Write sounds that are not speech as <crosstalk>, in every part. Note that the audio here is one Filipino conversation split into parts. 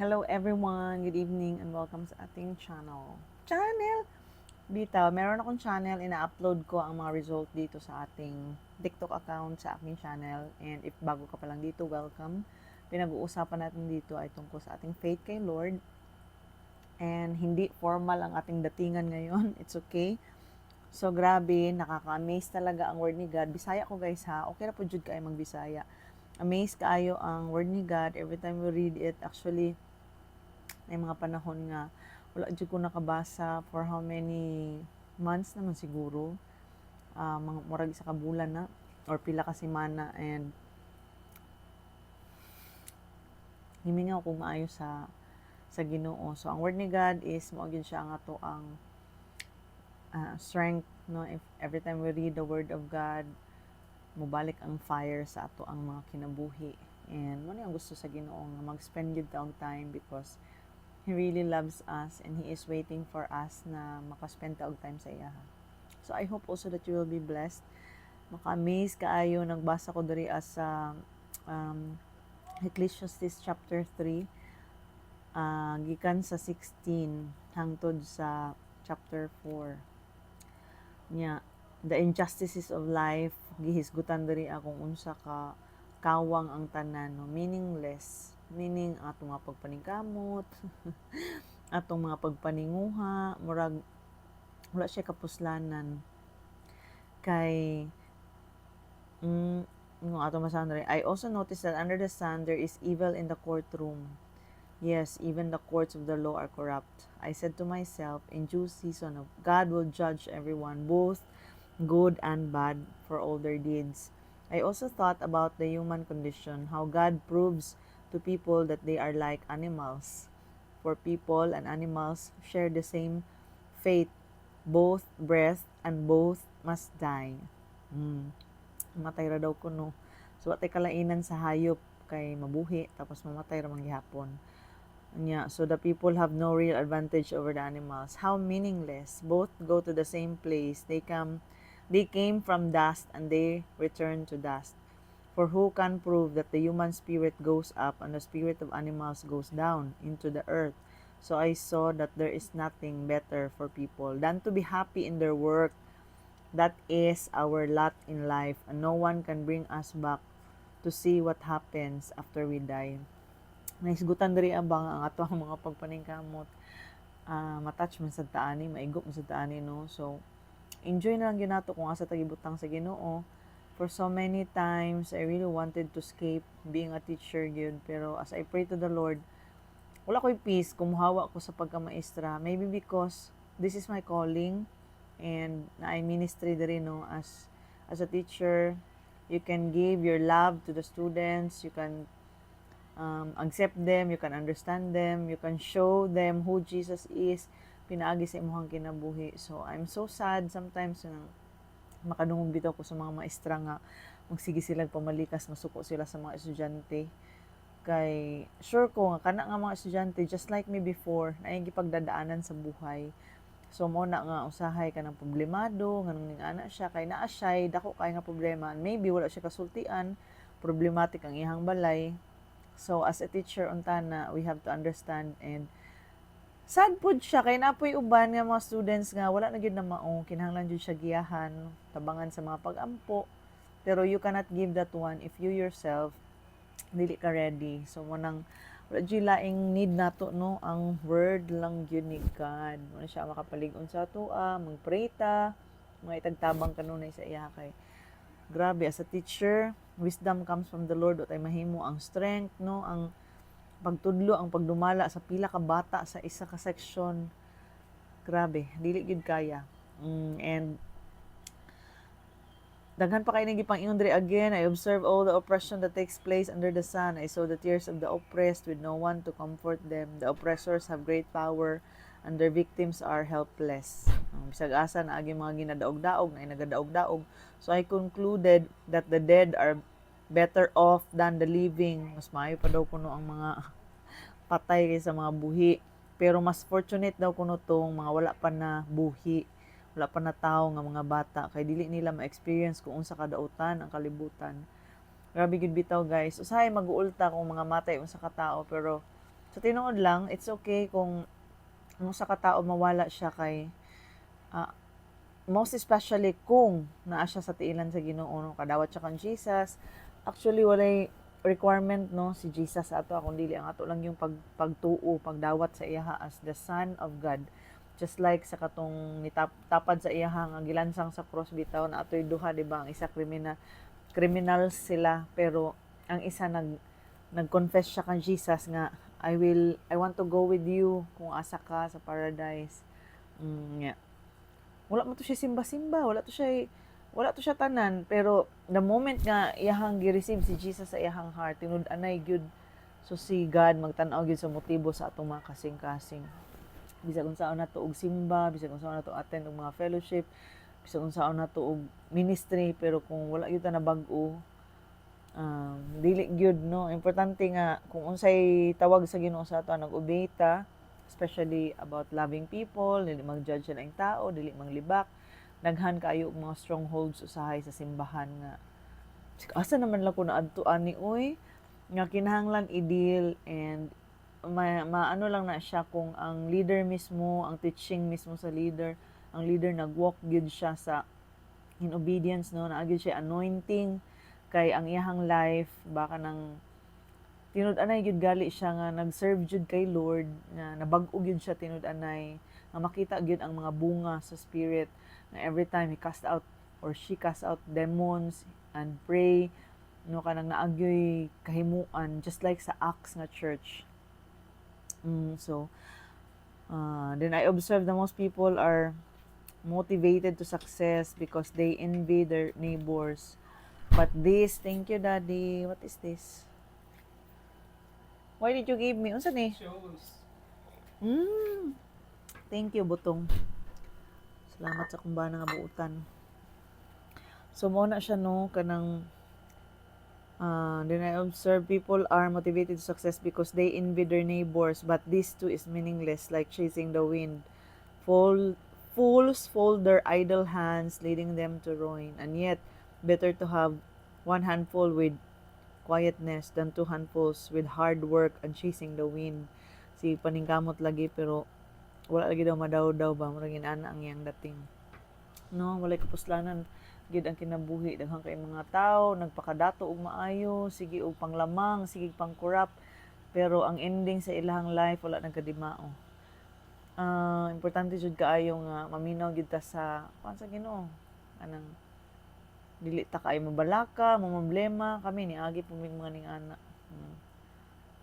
Hello everyone, good evening and welcome sa ating channel. Channel! Bitaw, meron akong channel, ina-upload ko ang mga result dito sa ating TikTok account sa aking channel. And if bago ka pa lang dito, welcome. Pinag-uusapan natin dito ay tungkol sa ating faith kay Lord. And hindi formal ang ating datingan ngayon. <laughs> It's okay. So grabe, nakaka-amaze talaga ang word ni God. Bisaya ko guys ha. Okay na po jud kayo magbisaya. Amaze kaayo ang word ni God every time we read it. Actually, may mga panahon nga wala jud ko nakabasa for how many months naman siguro. Ah, mga murag sa kabulan na or pila ka semana and himingaw ko maayo sa sa Ginoo. So ang word ni God is mao gyud siya ang ato ang uh, strength no if every time we read the word of God mubalik ang fire sa ato ang mga kinabuhi and mo ang gusto sa Ginoo nga mag-spend gyud taong time because He really loves us and He is waiting for us na makaspend taog time sa iya. So I hope also that you will be blessed. Maka-amaze kaayo nagbasa ko diri as sa um, Ecclesiastes chapter 3 ah, gikan sa 16 hangtod sa chapter 4 nya the injustices of life gihisgutan diri akong unsa ka kawang ang tanan no? Meaningless. Meaning atong mga pagpaningkamot <laughs> atong mga pagpaninguha murag wala siya kapuslanan. Kay mm, no ato masahan diri, I also noticed that under the sun there is evil in the courtroom. Yes, even the courts of the law are corrupt. I said to myself, in due season, of God will judge everyone, both good and bad, for their deeds. I also thought about the human condition, how God proves to people that they are like animals. For people and animals share the same fate, both breath and both must die. Mm. Matay ra daw kuno. So, watay kalainan sa hayop kay mabuhi, tapos mamatay ra manggihapon. Yeah, so the people have no real advantage over the animals. How meaningless. Both go to the same place. They come they came from dust and they return to dust. For who can prove that the human spirit goes up and the spirit of animals goes down into the earth? So I saw that there is nothing better for people than to be happy in their work. That is our lot in life, and no one can bring us back to see what happens after we die naisgutan diri abang ang ato ang <laughs> mga pagpaningkamot uh, matouch man sa taani maigop man sa taani no so enjoy na lang ginato kung asa tagibutang sa Ginoo. For so many times I really wanted to escape being a teacher gyud pero as I pray to the Lord wala ko'y peace kumuhawa ko sa pagkamaestra. Maybe because this is my calling and I ministry diri no? As as a teacher you can give your love to the students. You can um, accept them, you can understand them, you can show them who Jesus is, pinaagi sa imong kinabuhi. So, I'm so sad sometimes na makadungog dito ko sa mga maestra nga magsige sila pamalikas, masuko sila sa mga estudyante. Kay, sure ko nga, kana nga mga estudyante, just like me before, na yung pagdadaanan sa buhay. So, mo na nga, usahay ka ng problemado, nga nung ana siya, kay naa siya, dako kay nga problema, maybe wala siya kasultian, problematic ang ihang balay, So as a teacher untana, we have to understand and sad pud siya kay napoy uban nga mga students nga wala na gyud na mao kinahanglan jud siya giyahan tabangan sa mga pag-ampo. Pero you cannot give that one if you yourself dili ka ready. So mo nang laing need nato no? Ang word lang gyud ni God. Mo siya makapalig-on sa atoa magpray ta mga itagtabang kanunay sa iya kay grabe as a teacher wisdom comes from the Lord at mahimo ang strength no? Ang pagtudlo ang pagdumala sa pila ka bata sa isa ka section grabe dili gid kaya. Mm, and daghan pa kay nang gipang-ingon diri again I observe all the oppression that takes place under the sun. I saw the tears of the oppressed with no one to comfort them. The oppressors have great power and their victims are helpless. Um, bisag asa na agi mga ginadaog-daog na nagadaog-daog. So I concluded that the dead are better off than the living. Mas maayo pa daw kuno ang mga <laughs> patay kaysa mga buhi. Pero mas fortunate daw kuno tong mga wala pa na buhi wala pa na tao nga mga bata. Kay dili nila ma-experience kung unsa kadautan ang kalibutan. Grabe gid bitaw guys. Usahay mag-uulta kung mga matay unsa ka tao pero So tinuod lang, it's okay kung mo sa katao mawala siya kay ah, most especially kung naa siya sa tiilan sa Ginoo no? Kadawat siya kan Jesus. Actually walay requirement no si Jesus ato kung dili ang ato lang yung pag pagtuo, pagdawat sa iyaha as the son of God. Just like sa katong nitap, tapad sa iyaha nga gilansang sa cross bitaw na ato'y duha di ba ang isa kriminal criminals sila pero ang isa nag nag-confess siya kan Jesus nga I will I want to go with you kung asa ka sa paradise. Mm, yeah. Wala mo to siya simba-simba, wala to siya wala to siya tanan pero the moment nga iyahang gi-receive si Jesus sa iyahang heart tinud-anay gyud. So si God magtan-aw gyud sa motibo sa atong mga kasing-kasing. Bisag unsaon na to og simba bisag unsaon na to attend og mga fellowship bisag unsaon na to og ministry pero kung wala gyud na bag-o um, dili gyud no? Importante nga kung unsay tawag sa Ginoo sa ato nag-obey ta especially about loving people dili mag-judge laing tao dili manglibak daghan kaayo og mga strongholds usahay sa simbahan nga. Asa naman lang ko naadtuan ni oy nga kinahanglan i-deal and ma, maano lang na siya kung ang leader mismo ang teaching mismo sa leader ang leader nag-walk gyud siya sa in obedience no naagid siya anointing kay ang iyahang life baka nang tinud-anay gyud gali siya nga nag-serve jud kay Lord nga nabag-o gyud siya tinud-anay nga makita gyud ang mga bunga sa spirit na every time he cast out or she cast out demons and pray no kanang naagyoy kahimuan just like sa Acts nga church mm, so uh, then I observe that most people are motivated to success because they envy their neighbors But this, thank you, Daddy. What is this? Why did you give me? Unsa ni? Mm. Thank you, Butong. Salamat sa kumbana nga buutan. So, mo na siya, no, kanang uh, then I observe people are motivated to success because they envy their neighbors, but this too is meaningless, like chasing the wind. Fool, fools fold their idle hands, leading them to ruin. And yet, better to have one handful with quietness than two handfuls with hard work and chasing the wind. Si paningkamot lagi pero wala lagi daw madaw-daw ba murag inana ang iyang dating. No, walay kapuslanan gid ang kinabuhi daghang kay mga tao nagpakadato og maayo sige og panglamang sige pangkurap pero ang ending sa ilahang life wala nagkadimao. Ah, importante jud kaayo nga maminaw gid ta sa kuan sa Ginoo. Anang dili ta kay mabalaka, mamblema kami ni agi pumig mga ning ana. Hmm.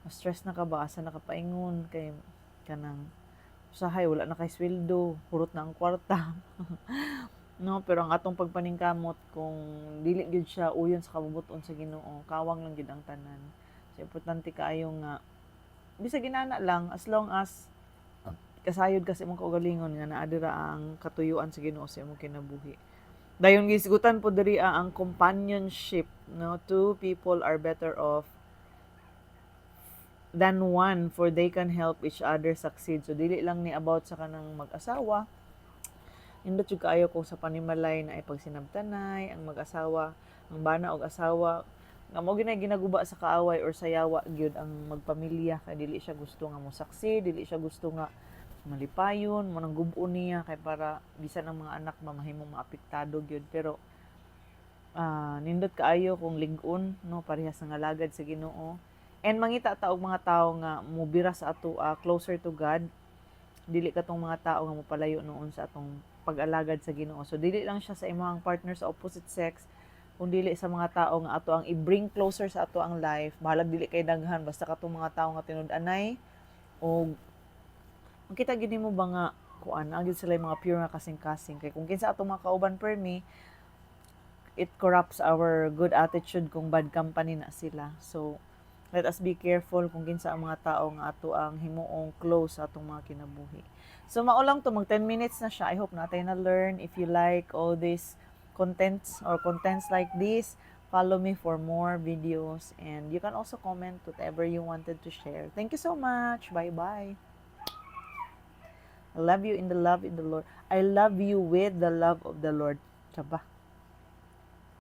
stress na ka ba asa na ka paingon kay kanang usahay wala na kay sweldo, hurot na ang kwarta. <laughs> no, pero ang atong pagpaningkamot kung dili gyud siya uyon sa kabubuton sa Ginoo, kawang lang gyud ang tanan. So importante kaayo nga bisag ginana lang as long as kasayod kasi imong kaugalingon nga naa dira ang katuyuan sa Ginoo sa imong kinabuhi. Dayon gisgutan po diri ang companionship, no? Two people are better off than one for they can help each other succeed. So dili lang ni about sa kanang mag-asawa. Indot jud kaayo ko sa panimalay na ipagsinabtanay ang mag-asawa, ang bana og asawa nga mo ginay ginaguba sa kaaway or sayawa gyud ang magpamilya kay dili siya gusto nga mo succeed, dili siya gusto nga malipayon mo nang gubo niya kay para bisan ang mga anak mamahimong maapektado gyud pero ah nindot kaayo kung lig-on no parehas nga lagad sa Ginoo and mangita ta og mga tao nga mubira sa ato ah, closer to God. Dili katong mga tao nga mopalayo noon sa atong pag-alagad sa Ginoo. So dili lang siya sa imong partner sa opposite sex kung dili sa mga tao nga ato ang i-bring closer sa ato ang life. Bahalag dili kay daghan basta katong mga tao nga tinud-anay o makita gid mo ba nga kuan agid sila mga pure nga kasing-kasing. Kay kung kinsa atong mga kauban per me it corrupts our good attitude kung bad company na sila. So let us be careful kung kinsa ang mga tao nga ato ang himuong close sa atong mga kinabuhi. So mao lang to mag 10 minutes na siya. I hope natin na learn if you like all these contents or contents like this follow me for more videos. And you can also comment whatever you wanted to share. Thank you so much. Bye bye I love you in the love in the Lord. I love you with the love of the Lord. Tsaba.